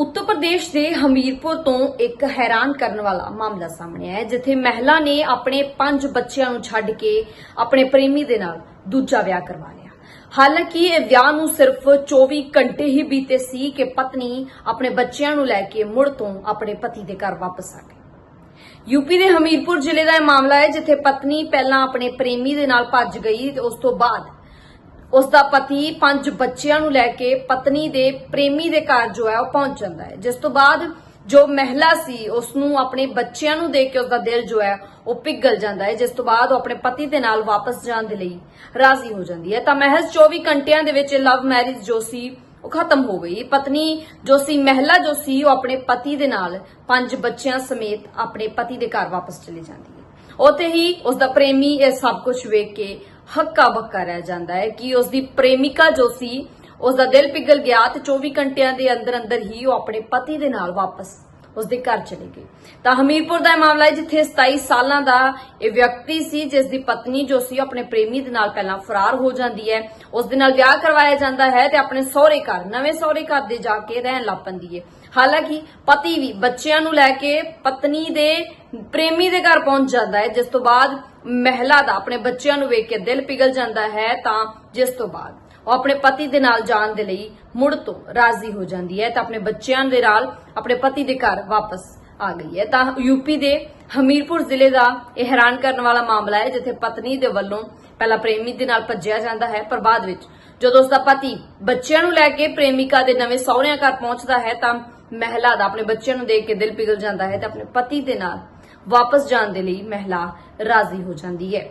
ਉੱਤਰ ਪ੍ਰਦੇਸ਼ ਦੇ ਹਮੀਰਪੁਰ ਤੋਂ ਇੱਕ ਹੈਰਾਨ ਕਰਨ ਵਾਲਾ ਮਾਮਲਾ ਸਾਹਮਣੇ ਆਇਆ ਜਿੱਥੇ ਮਹਿਲਾ ਨੇ ਆਪਣੇ ਪੰਜ ਬੱਚਿਆਂ ਨੂੰ ਛੱਡ ਕੇ ਆਪਣੇ ਪ੍ਰੇਮੀ ਦੇ ਨਾਲ ਦੂਜਾ ਵਿਆਹ ਕਰਵਾ ਲਿਆ। ਹਾਲਾਂਕਿ ਇਹ ਵਿਆਹ ਨੂੰ ਸਿਰਫ 24 ਘੰਟੇ ਹੀ ਬੀਤੇ ਸੀ ਕਿ ਪਤਨੀ ਆਪਣੇ ਬੱਚਿਆਂ ਨੂੰ ਲੈ ਕੇ ਮੁੜ ਤੋਂ ਆਪਣੇ ਪਤੀ ਦੇ ਘਰ ਵਾਪਸ ਆ ਗਈ। ਯੂਪੀ ਦੇ ਹਮੀਰਪੁਰ ਜ਼ਿਲ੍ਹੇ ਦਾ ਇਹ ਮਾਮਲਾ ਹੈ, ਜਿੱਥੇ ਪਤਨੀ ਪਹਿਲਾਂ ਆਪਣੇ ਪ੍ਰੇਮੀ ਦੇ ਨਾਲ ਭੱਜ ਗਈ ਤੇ ਉਸ ਤੋਂ ਬਾਅਦ ਉਸ ਦਾ ਪਤੀ ਪੰਜ ਬੱਚਿਆਂ ਨੂੰ ਲੈ ਕੇ ਪਤਨੀ ਦੇ ਪ੍ਰੇਮੀ ਦੇ ਘਰ ਜੋ ਹੈ ਉਹ ਪਹੁੰਚ ਜਾਂਦਾ ਹੈ। ਜਿਸ ਤੋਂ ਬਾਅਦ ਜੋ ਮਹਿਲਾ ਸੀ ਉਸ ਨੂੰ ਆਪਣੇ ਬੱਚਿਆਂ ਨੂੰ ਦੇਖ ਕੇ ਉਸ ਦਾ ਦਿਲ ਜੋ ਹੈ ਉਹ ਪਿਘਲ ਜਾਂਦਾ ਹੈ, ਜਿਸ ਤੋਂ ਬਾਅਦ ਉਹ ਆਪਣੇ ਪਤੀ ਦੇ ਨਾਲ ਵਾਪਸ ਜਾਣ ਦੇ ਲਈ ਰਾਜ਼ੀ ਹੋ ਜਾਂਦੀ ਹੈ। ਤਾਂ ਮਹਿਜ਼ 24 ਘੰਟਿਆਂ ਦੇ ਵਿੱਚ ਲਵ ਮੈਰਿਜ ਜੋ ਸੀ, ਉਹ ਖਤਮ ਹੋ ਗਈ। ਪਤਨੀ ਜੋ ਸੀ, ਮਹਿਲਾ ਜੋ ਸੀ, ਉਹ ਆਪਣੇ ਪਤੀ ਦੇ ਨਾਲ ਪੰਜ ਬੱਚਿਆਂ ਸਮੇਤ ਆਪਣੇ ਪਤੀ ਦੇ ਘਰ ਵਾਪਸ ਚਲੀ ਜਾਂਦੀ ਹੈ। ਉਤੇ ਹੀ ਉਸ ਦਾ ਪ੍ਰੇਮੀ ਇਹ ਸਭ ਕੁਝ ਵੇਖ ਕੇ ਹੱਕਾ ਬੱਕਾ ਰਹਿ ਜਾਂਦਾ ਹੈ ਕਿ ਉਸ ਦੀ ਪ੍ਰੇਮਿਕਾ ਜੋ ਸੀ ਉਸ ਦਾ ਦਿਲ ਪਿਘਲ ਗਿਆ ਤੇ 24 ਘੰਟਿਆਂ ਦੇ ਅੰਦਰ ਅੰਦਰ ਹੀ ਉਹ ਆਪਣੇ ਪਤੀ ਦੇ ਨਾਲ ਵਾਪਸ ਉਸ ਦੇ ਘਰ ਚਲੀ ਗਈ। ਤਾਂ ਹਮੀਰਪੁਰ ਦਾ ਇਹ ਮਾਮਲਾ ਹੈ ਜਿੱਥੇ 27 ਸਾਲਾਂ ਦਾ ਇਹ ਵਿਅਕਤੀ ਸੀ, ਜਿਸ ਦੀ ਪਤਨੀ ਜੋ ਸੀ ਉਹ ਆਪਣੇ ਪ੍ਰੇਮੀ ਦੇ ਨਾਲ ਪਹਿਲਾਂ ਫਰਾਰ ਹੋ ਜਾਂਦੀ ਹੈ। ਉਸ ਦੇ ਨਾਲ ਵਿਆਹ ਕਰਵਾਇਆ ਜਾਂਦਾ ਹੈ ਤੇ ਆਪਣੇ ਸਹੁਰੇ ਘਰ, ਨਵੇਂ ਸਹੁਰੇ ਘਰ ਦੇ ਜਾ ਕੇ ਰਹਿਣ ਲੱਗ ਪੈਂਦੀ ਹੈ। ਹਾਲਾਂਕਿ ਪਤੀ ਵੀ ਬੱਚਿਆਂ ਨੂੰ ਲੈ ਕੇ ਪਤਨੀ ਦੇ ਪ੍ਰੇਮੀ ਦੇ ਘਰ ਪਹੁੰਚ ਜਾਂਦਾ ਹੈ, ਜਿਸ ਤੋਂ ਬਾਅਦ ਮਹਿਲਾ ਦਾ ਆਪਣੇ ਬੱਚਿਆਂ ਨੂੰ ਵੇਖ ਕੇ ਦਿਲ ਪਿਘਲ ਜਾਂਦਾ ਹੈ ਤਾਂ ਜਿਸ ਤੋਂ ਬਾਅਦ ਉਹ ਆਪਣੇ ਪਤੀ ਦੇ ਨਾਲ ਜਾਣ ਦੇ ਲਈ ਮੁੜ ਤੋਂ ਰਾਜ਼ੀ ਹੋ ਜਾਂਦੀ ਹੈ ਤਾਂ ਆਪਣੇ ਬੱਚਿਆਂ ਦੇ ਨਾਲ ਆਪਣੇ ਪਤੀ ਦੇ ਘਰ ਵਾਪਸ ਆ ਗਈ ਹੈ। ਤਾਂ ਯੂਪੀ ਦੇ ਹਮੀਰਪੁਰ ਜ਼ਿਲ੍ਹੇ ਦਾ ਇਹ ਹੈਰਾਨ ਕਰਨ ਵਾਲਾ ਮਾਮਲਾ ਹੈ, ਜਿੱਥੇ ਪਤਨੀ ਦੇ ਵੱਲੋਂ ਪਹਿਲਾਂ ਪ੍ਰੇਮੀ ਦੇ ਨਾਲ ਭੱਜਿਆ ਜਾਂਦਾ ਹੈ, ਪਰ ਬਾਅਦ ਵਿੱਚ ਜਦੋਂ ਉਸ ਦਾ ਪਤੀ ਬੱਚਿਆਂ ਨੂੰ ਲੈ ਕੇ ਪ੍ਰੇਮਿਕਾ ਦੇ ਨਵੇਂ ਸਹੁਰਿਆਂ ਘਰ ਪਹੁੰਚਦਾ ਹੈ, ਤਾਂ ਮਹਿਲਾ ਦਾ ਆਪਣੇ ਬੱਚਿਆਂ ਨੂੰ ਦੇਖ ਕੇ ਦਿਲ ਪਿਘਲ ਜਾਂਦਾ ਹੈ ਤੇ ਆਪਣੇ ਪਤੀ ਦੇ ਨਾਲ ਵਾਪਸ ਜਾਣ ਦੇ ਲਈ ਮਹਿਲਾ ਰਾਜ਼ੀ ਹੋ ਜਾਂਦੀ ਹੈ।